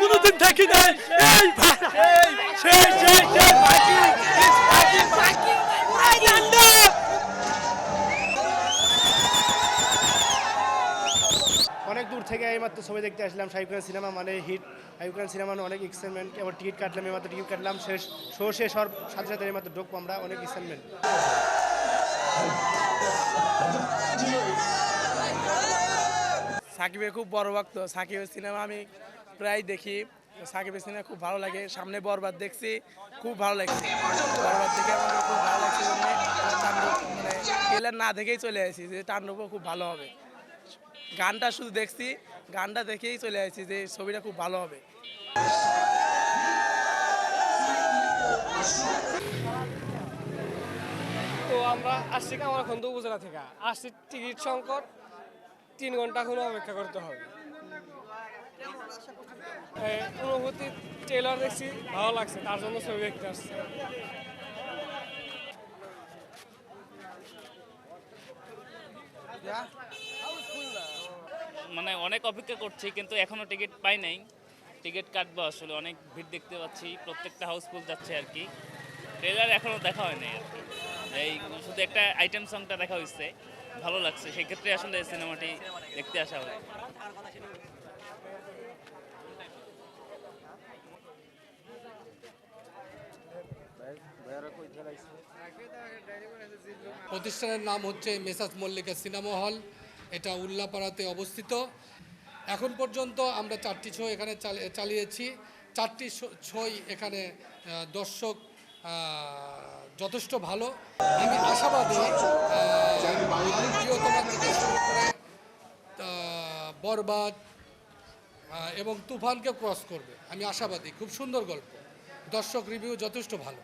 কোনোদিন দেখি নাই এই সেই সেই সেই অনেক দূর থেকে এইমাত্র ছবি দেখতে আসলাম শাহিব খান সিনেমা মানে হিট। শাহিব খান সিনেমা মানে অনেক এক্সাইটমেন্ট এবার টিকিট কাটলাম এইমাত্র টিকিট কাটলাম। শেষ শো শেষ হওয়ার সাথে সাথে এইমাত্র ঢুকবো আমরা অনেক এক্সাইটমেন্ট সাকিবের খুব বড় ভক্ত। সাকিবের সিনেমা আমি প্রায় দেখি। সাকিবের সিনেমা খুব ভালো লাগে। সামনে বরবাদ দেখছি, খুব ভালো লাগছে। বরবাদ দেখে আমাদের খুব ভালো লাগছে মানে ট্রেলার না দেখেই চলে আসি যে তাণ্ডবও খুব ভালো হবে। গানটা শুধু দেখছি, গানটা দেখেই চলে আসি যে ছবিটা খুব ভালো হবে। তো আমরা আসছি কামারখন্দ উপজেলা থেকে। আসছি টিকিট সংকট। তিন ঘণ্টা এখনও অপেক্ষা করতে হবে। অনুভূতি ট্রেলার দেখছি, ভালো লাগছে, তার জন্য ছবি দেখতে আসছে। মানে অনেক অপেক্ষা করছি, কিন্তু এখনও টিকিট পাই নাই। টিকিট কাটবো আসলে, অনেক ভিড় দেখতে পাচ্ছি, প্রত্যেকটা হাউসফুল যাচ্ছে আর কি। ট্রেলার এখনও দেখা হয়নি আর কি। এই শুধু একটা আইটেম সংটা দেখা হয়েছে ভালো লাগছে। সেক্ষেত্রে আসলে সিনেমাটি দেখতে আসা হয়। প্রতিষ্ঠানের নাম হচ্ছে মেসাজ মল্লিকা সিনেমা হল। এটা উল্লাপাড়াতে অবস্থিত। এখন পর্যন্ত আমরা চারটি শো এখানে চালিয়েছি। চারটি শোই এখানে দর্শক যথেষ্ট ভালো। আমি আশাবাদী বরবাদ এবং তুফানকে ক্রস করবে। আমি আশাবাদী, খুব সুন্দর গল্প। দর্শক রিভিউ যথেষ্ট ভালো।